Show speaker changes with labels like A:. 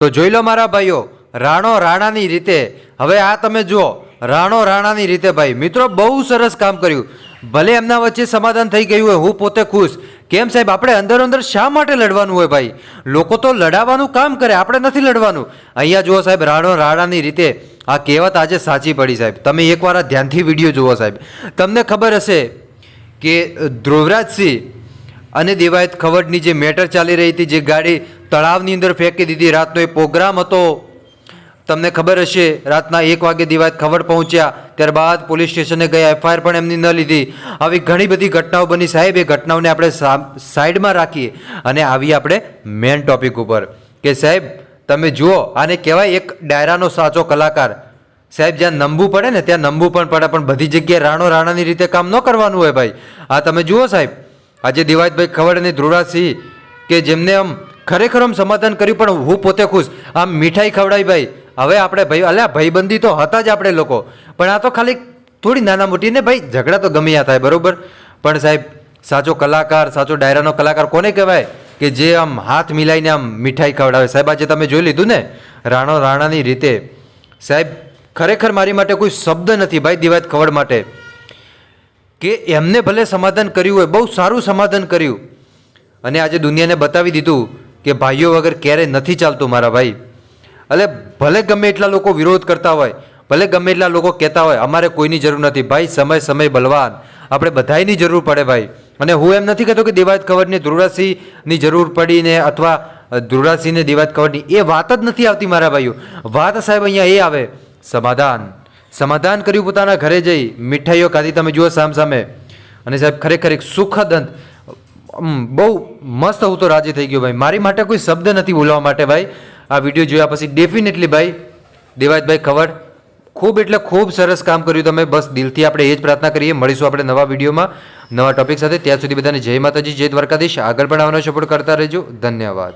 A: તો જોઈ લો મારા ભાઈઓ, રાણો રાણાની રીતે. હવે આ તમે જુઓ, રાણો રાણાની રીતે ભાઈ. મિત્રો, બહુ સરસ કામ કર્યું. ભલે એમના વચ્ચે સમાધાન થઈ ગયું હોય, હું પોતે ખુશ. કેમ સાહેબ, આપણે અંદર અંદર શા માટે લડવાનું હોય ભાઈ? લોકો તો લડાવવાનું કામ કરે, આપણે નથી લડવાનું. અહીંયા જુઓ સાહેબ, રાણો રાણાની રીતે. આ કહેવત આજે સાચી પડી સાહેબ. તમે એકવાર આ ધ્યાનથી વીડિયો જુઓ સાહેબ. તમને ખબર હશે કે ધ્રુવરાજસિંહ અને દેવાયત ખવડની જે મેટર ચાલી રહી હતી, જે ગાડી તળાવની અંદર ફેંકી દીધી. રાતનો એ પ્રોગ્રામ હતો. તમને ખબર હશે, રાતના એક વાગે દિવાત ખબર પહોંચ્યા. ત્યારબાદ પોલીસ સ્ટેશને ગયા એફઆઈઆર પણ એમની ન લીધી. આવી ઘણી બધી ઘટનાઓ બની. સાહેબ, એ ઘટનાઓને આપણે સાઈડમાં રાખીએ અને આવીએ આપણે મેન ટોપિક ઉપર. કે સાહેબ, તમે જુઓ, આને કહેવાય એક ડાયરાનો સાચો કલાકાર. સાહેબ, જ્યાં નંબુ પડે ને, ત્યાં નંબુ પણ પડે, પણ બધી જગ્યાએ રાણો રાણાની રીતે કામ ન કરવાનું હોય ભાઈ. આ તમે જુઓ સાહેબ, આજે દિવાજભાઈ ખવડ અને ધ્રુવરાજસિંહ, કે જેમને આમ ખરેખર આમ સમાધાન કર્યું, પણ હું પોતે ખુશ. આમ મીઠાઈ ખવડાવી ભાઈ. હવે આપણે ભાઈ, અલ્યા, ભાઈબંધી તો હતા જ આપણે લોકો. પણ આ તો ખાલી થોડી નાના મોટી ને ભાઈ, ઝઘડા તો ગમે ત્યાં થાય, બરાબર? પણ સાહેબ, સાચો કલાકાર, સાચો ડાયરાનો કલાકાર કોને કહેવાય કે જે આમ હાથ મિલાઈને આમ મીઠાઈ ખવડાવે? સાહેબ, આજે તમે જોઈ લીધું ને? રાણો રાણાની રીતે. સાહેબ, ખરેખર મારી માટે કોઈ શબ્દ નથી ભાઈ દિવાત ખવડ માટે. કે એમને ભલે સમાધાન કર્યું હોય, બહુ સારું સમાધાન કર્યું. અને આજે દુનિયાને બતાવી દીધું કે ભાઈઓ વગર ક્યારેય નથી ચાલતું મારા ભાઈ. એટલે ભલે ગમે એટલા લોકો વિરોધ કરતા હોય, ભલે ગમે એટલા લોકો કહેતા હોય, અમારે કોઈની જરૂર નથી. ભાઈ, સમય સમય બલવાન. આપણે બધાયની જરૂર પડે ભાઈ. અને હું એમ નથી કહેતો કે દેવાયત કવરની ધ્રુરાસિંહની જરૂર પડીને અથવા ધ્રુરાસિંહને દેવાયત કવરની, એ વાત જ નથી આવતી મારા ભાઈઓ. વાત સાહેબ અહીંયા એ આવે, સમાધાન. સમાધાન કર્યું પોતાના ઘરે જઈ, મીઠાઈઓ ખાધી, તમે જુઓ સામ સામે. અને સાહેબ, ખરેખર એક સુખદ અંત. બહુ મસ્ત હું તો રાજી થઈ ગયો ભાઈ. મારી માટે કોઈ શબ્દ નથી બોલવા માટે ભાઈ. આ વીડિયો જોયા પછી ડેફિનેટલી ભાઈ, દેવાયતભાઈ ખબર ખૂબ એટલે ખૂબ સરસ કામ કર્યું તમે. બસ દિલથી આપણે એ જ પ્રાર્થના કરીએ. મળીશું આપણે નવા વિડીયોમાં નવા ટોપિક સાથે. ત્યાં સુધી બધાને જય માતાજી, જય દ્વારકાધીશ. આગળ પણ આવવાનો સપોર્ટ કરતા રહેજો. ધન્યવાદ.